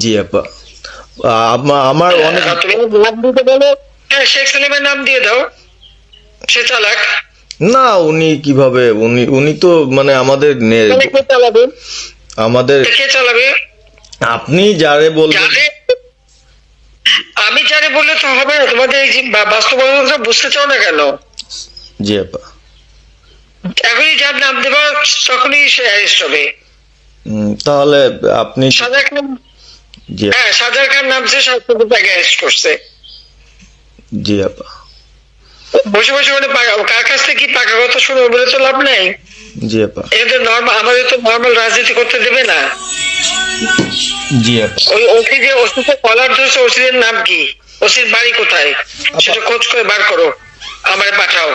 জি আপা। আমার অনেক নাম দিতে বলো। হ্যাঁ শেখ সালিমের নাম দিয়ে দাও। সে চালাক। না উনি কীভাবে? উনি উনি তো মানে আমাদের চালাবে? আমাদের কে চালাবে? আপনি যারে বলবেন আমি যারে বললে তো হবে না। তোমাদের এই বাস্তবতা বুঝতে চাও না কেন? জি আপা। এখনই যার নাম দেবা তখনই সে হবে তাহলে আপনি সাজা হ্যাঁ সাজার খান নামছে তাকে অ্যারেস্ট করছে। জি আপা। বসে বসে মানে কার কাছ থেকে কি পাকা কথা শুনব বলে তো লাভ নেই? জি আপা। তো নর্মাল আমাদের তো নর্মাল রাজনীতি করতে দেবে না। জি আপা। ওই ওসি যে ওসিতে কলার ধরছে ওসিদের নাম কি? ওসির বাড়ি কোথায়? সেটা খোঁজ করে বার করো। আমারে পাঠাও।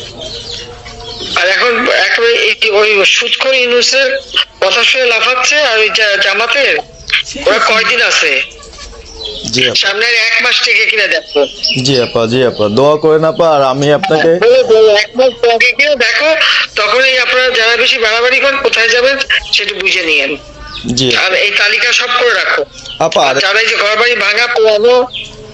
আর এখন একেবারে ওই সুৎখর ইউনুসের কথা শুনে লাফাচ্ছে আর ওই জামাতের? ওরা কয়দিন আছে? জি আপা। সামনের এক মাস থেকে কিনা দেখো। জি আপা জি আপা। দোয়া করেন আপা আর আমি আপনাকে বলে বলে এক মাস আগে কিনা দেখো তখনই আপনারা যারা বেশি বাড়াবাড়ি করেন কোথায় যাবেন সেটা বুঝে নিয়েন। জি। আর এই তালিকা সব করে রাখো। আপা যারা এই যে ঘর বাড়ি ভাঙা পোড়ানো